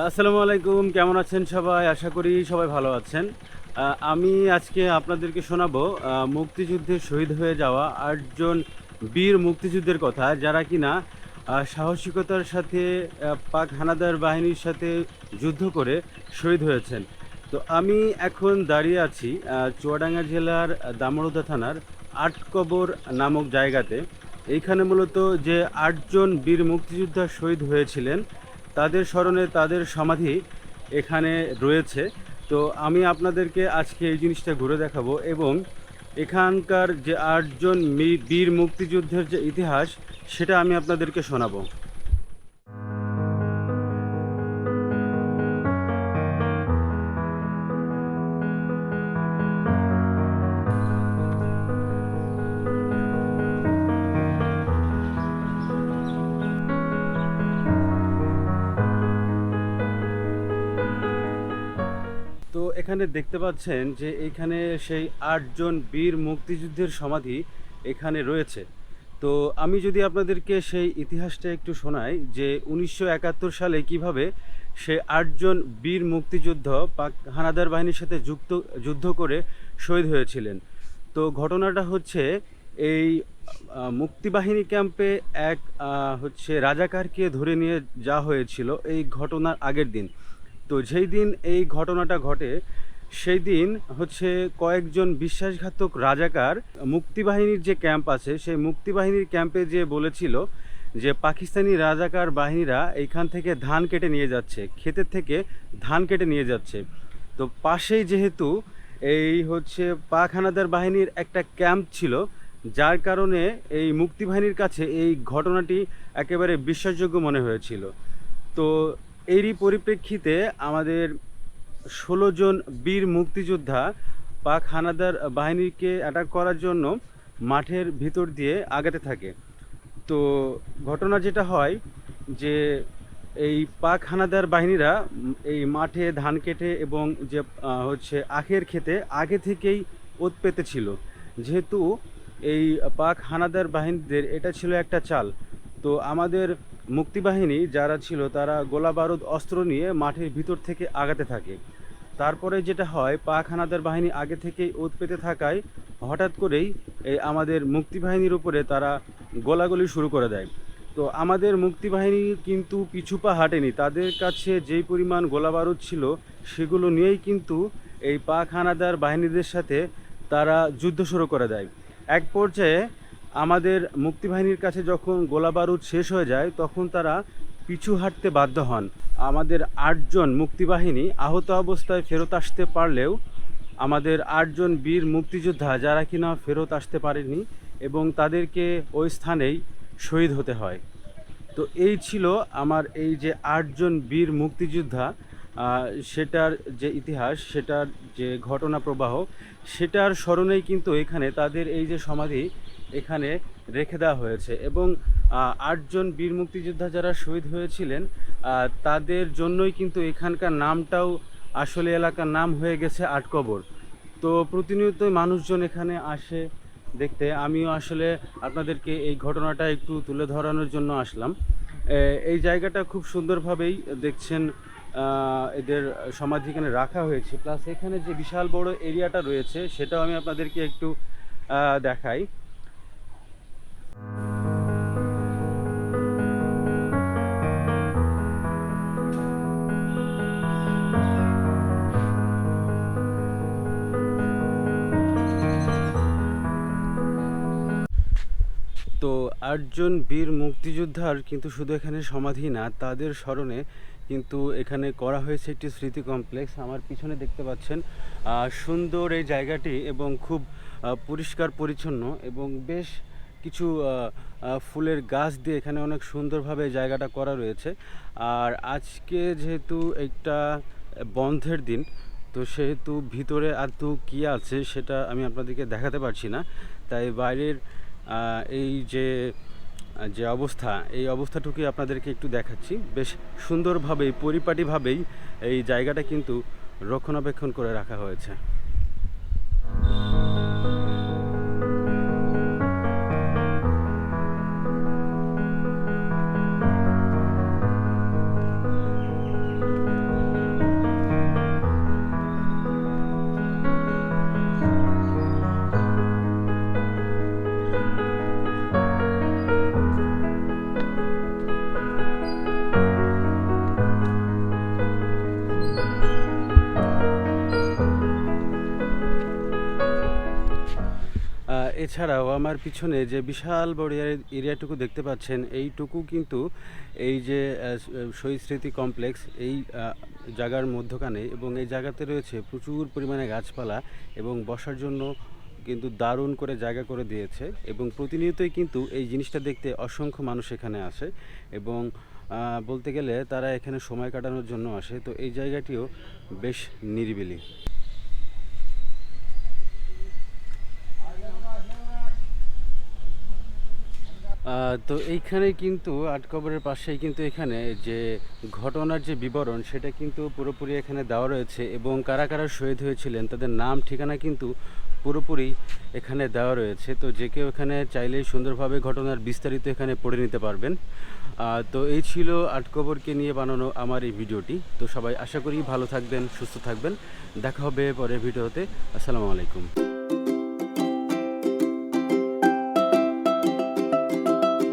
আসসালামু আলাইকুম, কেমন আছেন সবাই? আশা করি সবাই ভালো আছেন। আমি আজকে আপনাদেরকে শোনাবো মুক্তিযুদ্ধে শহীদ হয়ে যাওয়া আটজন বীর মুক্তিযুদ্ধের কথা, যারা কিনা সাহসিকতার সাথে পাক হানাদার বাহিনীর সাথে যুদ্ধ করে শহীদ হয়েছেন। তো আমি এখন দাঁড়িয়ে আছি চুয়াডাঙ্গা জেলার দামোদা থানার আটকবর নামক জায়গাতে। এইখানে মূলত যে আটজন বীর মুক্তিযোদ্ধা শহীদ হয়েছিলেন তাদের স্মরণে তাদের সমাধি এখানে রয়েছে। তো আমি আপনাদেরকে আজকে এই জিনিসটা ঘুরে দেখাবো এবং এখানকার যে আটজন বীর মুক্তিযুদ্ধের যে ইতিহাস, সেটা আমি আপনাদেরকে শোনাবো। এখানে দেখতে পাচ্ছেন যে এখানে সেই আটজন বীর মুক্তিযুদ্ধের সমাধি এখানে রয়েছে। তো আমি যদি আপনাদেরকে সেই ইতিহাসটা একটু শোনাই যে উনিশশো একাত্তর সালে কীভাবে সে আটজন বীর মুক্তিযুদ্ধ পাক হানাদার বাহিনীর সাথে যুক্ত, যুদ্ধ করে শহীদ হয়েছিলেন। তো ঘটনাটা হচ্ছে এই মুক্তিবাহিনী ক্যাম্পে এক হচ্ছে রাজাকারকে ধরে নিয়ে যাওয়া হয়েছিল এই ঘটনার আগের দিন। তো যেই দিন এই ঘটনাটা ঘটে, সেই দিন হচ্ছে কয়েকজন বিশ্বাসঘাতক রাজাকার মুক্তিবাহিনীর যে ক্যাম্প আছে, সেই মুক্তিবাহিনীর ক্যাম্পে যে বলেছিল যে পাকিস্তানি রাজাকার বাহিনীরা এইখান থেকে ধান কেটে নিয়ে যাচ্ছে, ক্ষেতের থেকে ধান কেটে নিয়ে যাচ্ছে। তো পাশেই যেহেতু এই হচ্ছে পাক হানাদার বাহিনীর একটা ক্যাম্প ছিল, যার কারণে এই মুক্তিবাহিনীর কাছে এই ঘটনাটি একেবারে বিশ্বাসযোগ্য মনে হয়েছিল। তো এরই পরিপ্রেক্ষিতে আমাদের ষোলো জন বীর মুক্তিযোদ্ধা পাক হানাদার বাহিনীকে অ্যাটাক করার জন্য মাঠের ভিতর দিয়ে আগাতে থাকে। তো ঘটনা যেটা হয় যে এই পাক হানাদার বাহিনীরা এই মাঠে ধান কেটে এবং যে হচ্ছে আখের খেতে আগে থেকেই ওত পেতে ছিল। যেহেতু এই পাক হানাদার বাহিনীদের এটা ছিল একটা চাল। তো আমাদের মুক্তিবাহিনী যারা ছিল, তারা গোলা বারুদ অস্ত্র নিয়ে মাঠের ভিতর থেকে আগাতে থাকে। তারপরে যেটা হয় পাক হানাদার বাহিনী আগে থেকেই ওত পেতে থাকায় হঠাৎ করেই এই আমাদের মুক্তিবাহিনীর উপরে তারা গোলাগুলি শুরু করে দেয়। তো আমাদের মুক্তিবাহিনী কিন্তু পিছুপা হাঁটেনি। তাদের কাছে যেই পরিমাণ গোলা বারুদ ছিল, সেগুলো নিয়েই কিন্তু এই পাক হানাদার বাহিনীদের সাথে তারা যুদ্ধ শুরু করে দেয়। এক পর্যায়ে আমাদের মুক্তিবাহিনীর কাছে যখন গোলা বারুদ শেষ হয়ে যায়, তখন তারা পিছু হাঁটতে বাধ্য হন। আমাদের আটজন মুক্তিবাহিনী আহত অবস্থায় ফেরত আসতে পারলেও আমাদের আটজন বীর মুক্তিযোদ্ধা যারা কিনা ফেরত আসতে পারেনি এবং তাদেরকে ওই স্থানেই শহীদ হতে হয়। তো এই ছিল আমার এই যে আটজন বীর মুক্তিযোদ্ধা সেটার যে ইতিহাস, সেটার যে ঘটনা প্রবাহ, সেটার স্মরণেই কিন্তু এখানে তাদের এই যে সমাধি এখানে রেখে দেওয়া হয়েছে এবং আটজন বীর মুক্তিযোদ্ধা যারা শহীদ হয়েছিলেন তাদের জন্যই কিন্তু এখানকার নামটাও আসলে এলাকার নাম হয়ে গেছে আটকবর। তো প্রতিনিয়তই মানুষজন এখানে আসে দেখতে। আমিও আসলে আপনাদেরকে এই ঘটনাটা একটু তুলে ধরানোর জন্য আসলাম। এই জায়গাটা খুব সুন্দরভাবেই দেখছেন এদের সমাধি এখানে রাখা হয়েছে। প্লাস এখানে যে বিশাল বড় এরিয়াটা রয়েছে, সেটাও আমি আপনাদেরকে একটু দেখাই। তো আটজন বীর মুক্তিযোদ্ধার কিন্তু শুধু এখানে সমাধি না, তাদের স্মরণে কিন্তু এখানে করা হয়েছে একটি স্মৃতি কমপ্লেক্স। আমার পিছনে দেখতে পাচ্ছেন সুন্দর এই জায়গাটি এবং খুব পরিষ্কার পরিচ্ছন্ন এবং বেশ কিছু ফুলের গাছ দিয়ে এখানে অনেক সুন্দরভাবে জায়গাটা করা রয়েছে। আর আজকে যেহেতু একটা বন্ধের দিন, তো সেহেতু ভিতরে তো কী আছে সেটা আমি আপনাদেরকে দেখাতে পারছি না। তাই বাইরের এই যে যে অবস্থা, এই অবস্থাটুকুই আপনাদেরকে একটু দেখাচ্ছি। বেশ সুন্দরভাবেই, পরিপাটিভাবেই এই জায়গাটা কিন্তু রক্ষণাবেক্ষণ করে রাখা হয়েছে। এছাড়াও আমার পিছনে যে বিশাল বড় এরিয়াটুকু দেখতে পাচ্ছেন, এইটুকু কিন্তু এই যে শহীদ স্মৃতি কমপ্লেক্স এই জায়গার মধ্যখানে এবং এই জায়গাতে রয়েছে প্রচুর পরিমাণে গাছপালা এবং বসার জন্য কিন্তু দারুণ করে জায়গা করে দিয়েছে এবং প্রতিনিয়তই কিন্তু এই জিনিসটা দেখতে অসংখ্য মানুষ এখানে আসে এবং বলতে গেলে তারা এখানে সময় কাটানোর জন্য আসে। তো এই জায়গাটিও বেশ নিরিবিলি। তো এইখানে কিন্তু আটকবরের পাশেই কিন্তু এখানে যে ঘটনার যে বিবরণ, সেটা কিন্তু পুরোপুরি এখানে দেওয়া রয়েছে এবং কারা কারা শহীদ হয়েছিলেন, তাদের নাম, ঠিকানা কিন্তু পুরোপুরি এখানে দেওয়া রয়েছে। তো যে কেউ এখানে চাইলে সুন্দরভাবে ঘটনার বিস্তারিত এখানে পড়ে নিতে পারবেন। তো এই ছিল আটকবরকে নিয়ে বানানো আমার এই ভিডিওটি। তো সবাই আশা করি ভালো থাকবেন, সুস্থ থাকবেন। দেখা হবে পরের ভিডিওতে। আসসালামু আলাইকুম।